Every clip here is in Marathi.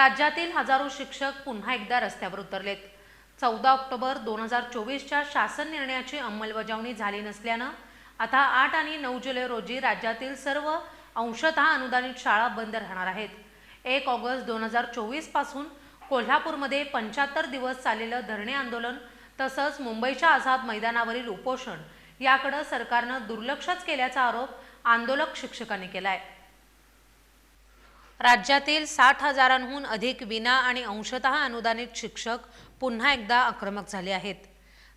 राज्यातील हजारो शिक्षक पुन्हा एकदा रस्त्यावर उतरलेत. चौदा ऑक्टोबर दोन हजार चोवीसच्या शासन निर्णयाची अंमलबजावणी झाली नसल्यानं आता आठ आणि नऊ जुलै रोजी राज्यातील सर्व अंशतः अनुदानित शाळा बंद राहणार आहेत. एक ऑगस्ट दोन हजार चोवीसपासून कोल्हापूरमध्ये पंच्याहत्तर दिवस चाललेलं धरणे आंदोलन तसंच मुंबईच्या आझाद मैदानावरील उपोषण याकडं सरकारनं दुर्लक्षच केल्याचा आरोप आंदोलक शिक्षकांनी आहे राज्यातील साठ हजारांहून अधिक विना आणि अंशतः अनुदानित शिक्षक पुन्हा एकदा आक्रमक झाले आहेत.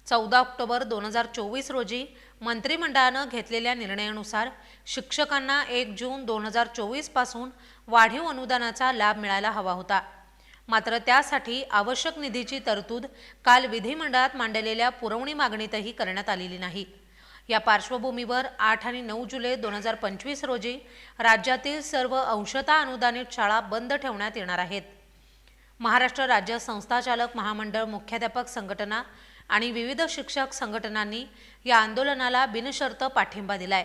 चौदा ऑक्टोबर दोन हजार चोवीस रोजी मंत्रिमंडळानं घेतलेल्या निर्णयानुसार शिक्षकांना एक जून दोन हजार चोवीसपासून वाढीव अनुदानाचा लाभ मिळायला हवा होता. मात्र त्यासाठी आवश्यक निधीची तरतूद काल विधिमंडळात मांडलेल्या पुरवणी मागणीतही करण्यात आलेली नाही. या पार्श्वभूमीवर आठ आणि नऊ जुलै दोन हजार पंचवीस रोजी राज्यातील सर्व अंशता अनुदानित शाळा बंद ठेवण्यात येणार आहेत. महाराष्ट्र राज्य संस्थाचालक महामंडळ मुख्याध्यापक संघटना आणि विविध शिक्षक संघटनांनी या आंदोलनाला बिनशर्त पाठिंबा दिलाय.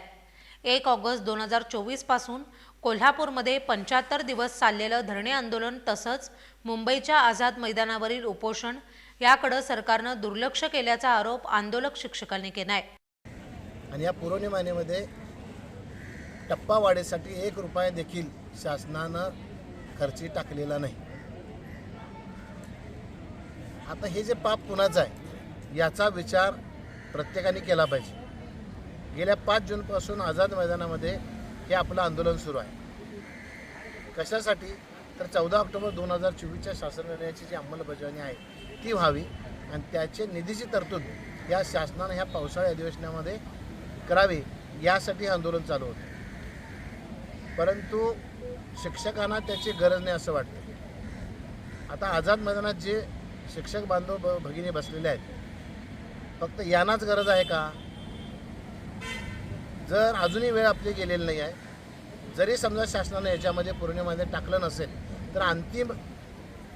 एक ऑगस्ट दोन हजार चोवीसपासून कोल्हापूरमध्ये पंच्याहत्तर दिवस चाललेलं धरणे आंदोलन तसंच मुंबईच्या आझाद मैदानावरील उपोषण याकडं सरकारनं दुर्लक्ष केल्याचा आरोप आंदोलक शिक्षकांनी केलाय. आणि या पुरवणी टप्पा वाढीसाठी एक रुपया देखील शासनानं खर्ची टाकलेला नाही. आता हे जे पाप कुणाचं आहे याचा विचार प्रत्येकाने केला पाहिजे. गेल्या पाच जूनपासून आझाद मैदानामध्ये हे आपलं आंदोलन सुरू आहे. कशासाठी? तर चौदा ऑक्टोबर दोन हजार चोवीसच्या शासन निर्णयाची जी अंमलबजावणी आहे ती व्हावी. आणि त्याचे निधीची तरतूद या शासनानं ह्या पावसाळी अधिवेशनामध्ये करावी यासाठी आंदोलन चालू होतं. परंतु शिक्षकांना त्याची गरज नाही असं वाटतं. आता आझाद मैदानात जे शिक्षक बांधव ब- भगिनी बसलेले आहेत फक्त यांनाच गरज आहे का? जर अजूनही वेळ आपली गेलेली नाही आहे जरी समजा शासनानं याच्यामध्ये पौर्णिमेमध्ये टाकलं नसेल तर अंतिम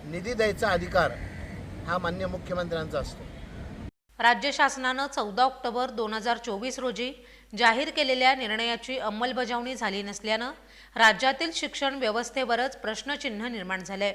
निधी द्यायचा अधिकार हा मान्य मुख्यमंत्र्यांचा असतो. राज्य शासनानं चौदा ऑक्टोबर दोन हजार चोवीस रोजी जाहीर केलेल्या निर्णयाची अंमलबजावणी झाली नसल्यानं राज्यातील शिक्षण व्यवस्थेवरच प्रश्नचिन्ह निर्माण झाले